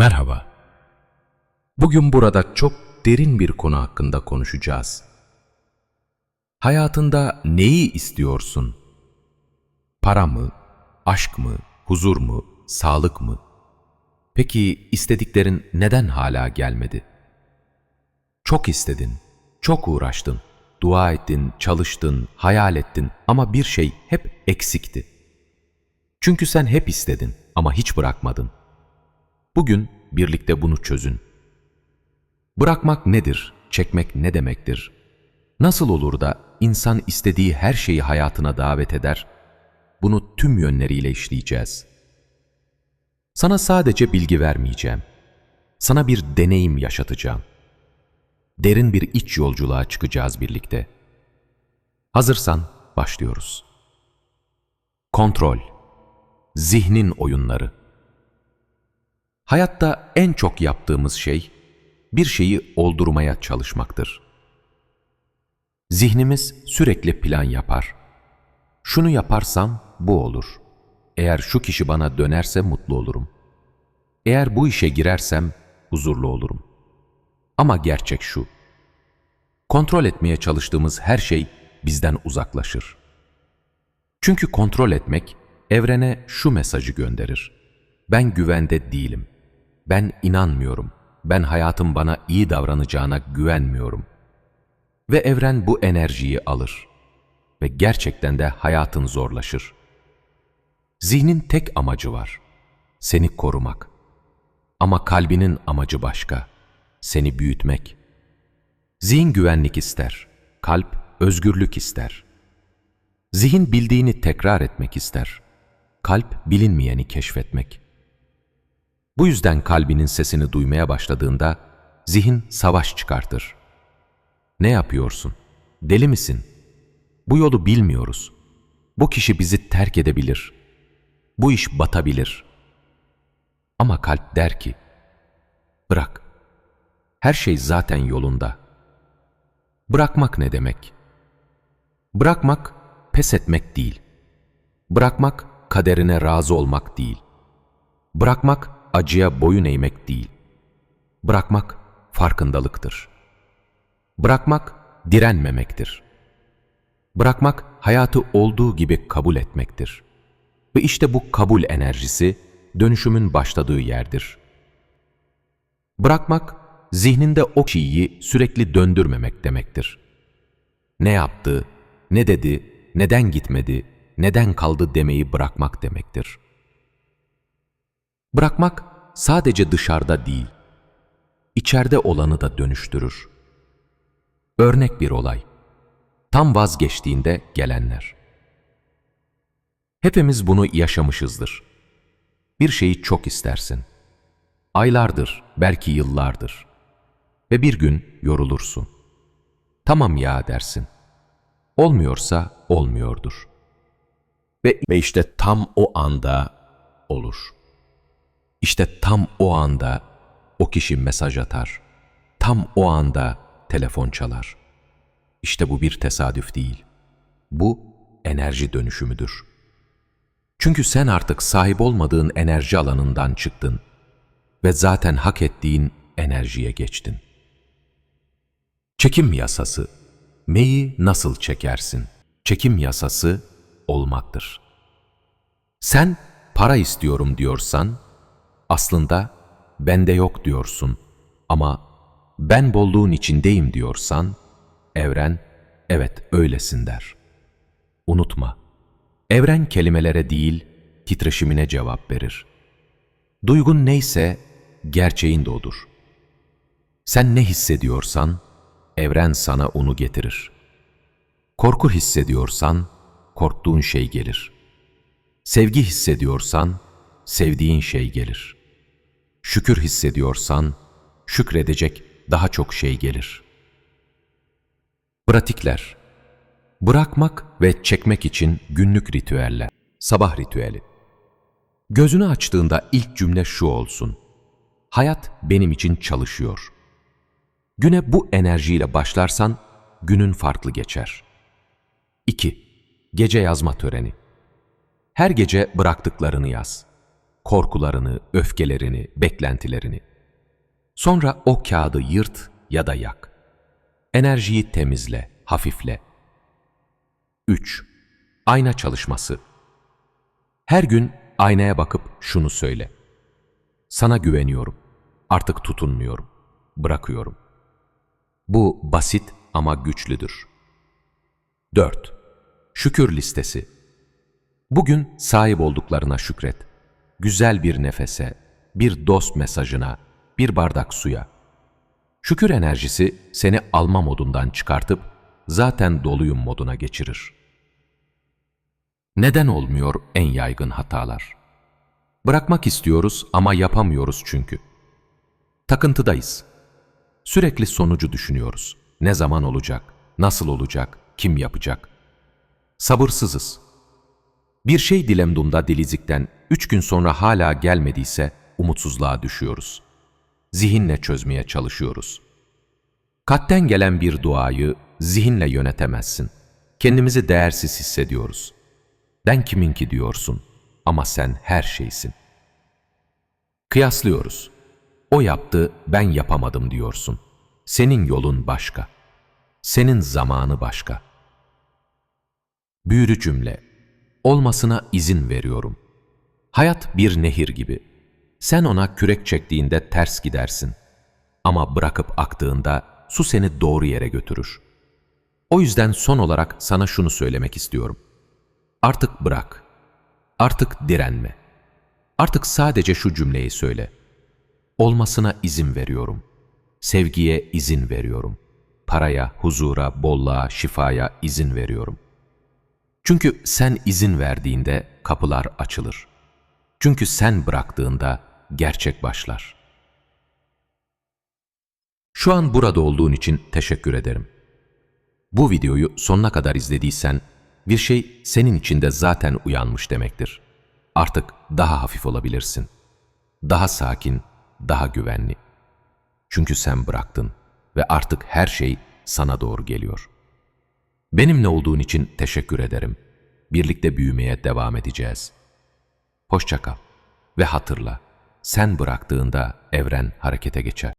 Merhaba. Bugün burada çok derin bir konu hakkında konuşacağız. Hayatında neyi istiyorsun? Para mı, aşk mı, huzur mu, sağlık mı? Peki istediklerin neden hala gelmedi? Çok istedin, çok uğraştın, dua ettin, çalıştın, hayal ettin ama bir şey hep eksikti. Çünkü sen hep istedin ama hiç bırakmadın. Bugün birlikte bunu çözün. Bırakmak nedir? Çekmek ne demektir? Nasıl olur da insan istediği her şeyi hayatına davet eder? Bunu tüm yönleriyle işleyeceğiz. Sana sadece bilgi vermeyeceğim. Sana bir deneyim yaşatacağım. Derin bir iç yolculuğa çıkacağız birlikte. Hazırsan başlıyoruz. Kontrol. Zihnin oyunları. Hayatta en çok yaptığımız şey bir şeyi oldurmaya çalışmaktır. Zihnimiz sürekli plan yapar. Şunu yaparsam bu olur. Eğer şu kişi bana dönerse mutlu olurum. Eğer bu işe girersem huzurlu olurum. Ama gerçek şu. Kontrol etmeye çalıştığımız her şey bizden uzaklaşır. Çünkü kontrol etmek evrene şu mesajı gönderir. Ben güvende değilim. Ben inanmıyorum. Ben hayatım bana iyi davranacağına güvenmiyorum. Ve evren bu enerjiyi alır. Ve gerçekten de hayatın zorlaşır. Zihnin tek amacı var. Seni korumak. Ama kalbinin amacı başka. Seni büyütmek. Zihin güvenlik ister. Kalp özgürlük ister. Zihin bildiğini tekrar etmek ister. Kalp bilinmeyeni keşfetmek. Bu yüzden kalbinin sesini duymaya başladığında zihin savaş çıkartır. Ne yapıyorsun? Deli misin? Bu yolu bilmiyoruz. Bu kişi bizi terk edebilir. Bu iş batabilir. Ama kalp der ki, bırak. Her şey zaten yolunda. Bırakmak ne demek? Bırakmak, pes etmek değil. Bırakmak, kaderine razı olmak değil. Bırakmak, acıya boyun eğmek değil. Bırakmak farkındalıktır. Bırakmak direnmemektir. Bırakmak hayatı olduğu gibi kabul etmektir. Ve işte bu kabul enerjisi dönüşümün başladığı yerdir. Bırakmak zihninde o kişiyi sürekli döndürmemek demektir. Ne yaptı, ne dedi, neden gitmedi, neden kaldı demeyi bırakmak demektir. Bırakmak sadece dışarıda değil, içeride olanı da dönüştürür. Örnek bir olay. Tam vazgeçtiğinde gelenler. Hepimiz bunu yaşamışızdır. Bir şeyi çok istersin. Aylardır, belki yıllardır. Ve bir gün yorulursun. Tamam ya dersin. Olmuyorsa olmuyordur. Ve, ve işte tam o anda olur.'' İşte tam o anda o kişi mesaj atar. Tam o anda telefon çalar. İşte bu bir tesadüf değil. Bu enerji dönüşümüdür. Çünkü sen artık sahip olmadığın enerji alanından çıktın ve zaten hak ettiğin enerjiye geçtin. Çekim yasası. Meyi nasıl çekersin? Çekim yasası olmaktır. Sen para istiyorum diyorsan, aslında bende yok diyorsun ama ben bolluğun içindeyim diyorsan, evren evet öylesin der. Unutma, evren kelimelere değil, titreşimine cevap verir. Duygun neyse, gerçeğin de odur. Sen ne hissediyorsan, evren sana onu getirir. Korku hissediyorsan, korktuğun şey gelir. Sevgi hissediyorsan, sevdiğin şey gelir.'' Şükür hissediyorsan, şükredecek daha çok şey gelir. Pratikler Bırakmak ve çekmek için günlük ritüeller. Sabah ritüeli. Gözünü açtığında ilk cümle şu olsun. Hayat benim için çalışıyor. Güne bu enerjiyle başlarsan günün farklı geçer. 2. Gece yazma töreni. Her gece bıraktıklarını yaz. Korkularını, öfkelerini, beklentilerini. Sonra o kağıdı yırt ya da yak. Enerjiyi temizle, hafifle. 3. Ayna çalışması. Her gün aynaya bakıp şunu söyle. Sana güveniyorum. Artık tutunmuyorum. Bırakıyorum. Bu basit ama güçlüdür. 4. Şükür listesi. Bugün sahip olduklarına şükret. Güzel bir nefese, bir dost mesajına, bir bardak suya. Şükür enerjisi seni alma modundan çıkartıp zaten doluyum moduna geçirir. Neden olmuyor en yaygın hatalar? Bırakmak istiyoruz ama yapamıyoruz çünkü. Takıntıdayız. Sürekli sonucu düşünüyoruz. Ne zaman olacak, nasıl olacak, kim yapacak? Sabırsızız. Bir şey dilemdumda dilizikten üç gün sonra hala gelmediyse umutsuzluğa düşüyoruz. Zihinle çözmeye çalışıyoruz. Kalpten gelen bir duayı zihinle yönetemezsin. Kendimizi değersiz hissediyoruz. Ben kimin ki diyorsun ama sen her şeysin. Kıyaslıyoruz. O yaptı, ben yapamadım diyorsun. Senin yolun başka. Senin zamanı başka. Büyülü cümle. Olmasına izin veriyorum. Hayat bir nehir gibi. Sen ona kürek çektiğinde ters gidersin. Ama bırakıp aktığında su seni doğru yere götürür. O yüzden son olarak sana şunu söylemek istiyorum. Artık bırak. Artık direnme. Artık sadece şu cümleyi söyle. Olmasına izin veriyorum. Sevgiye izin veriyorum. Paraya, huzura, bolluğa, şifaya izin veriyorum. Çünkü sen izin verdiğinde kapılar açılır. Çünkü sen bıraktığında gerçek başlar. Şu an burada olduğun için teşekkür ederim. Bu videoyu sonuna kadar izlediysen bir şey senin içinde zaten uyanmış demektir. Artık daha hafif olabilirsin. Daha sakin, daha güvenli. Çünkü sen bıraktın ve artık her şey sana doğru geliyor. Benimle olduğun için teşekkür ederim. Birlikte büyümeye devam edeceğiz. Hoşça kal ve hatırla, sen bıraktığında evren harekete geçer.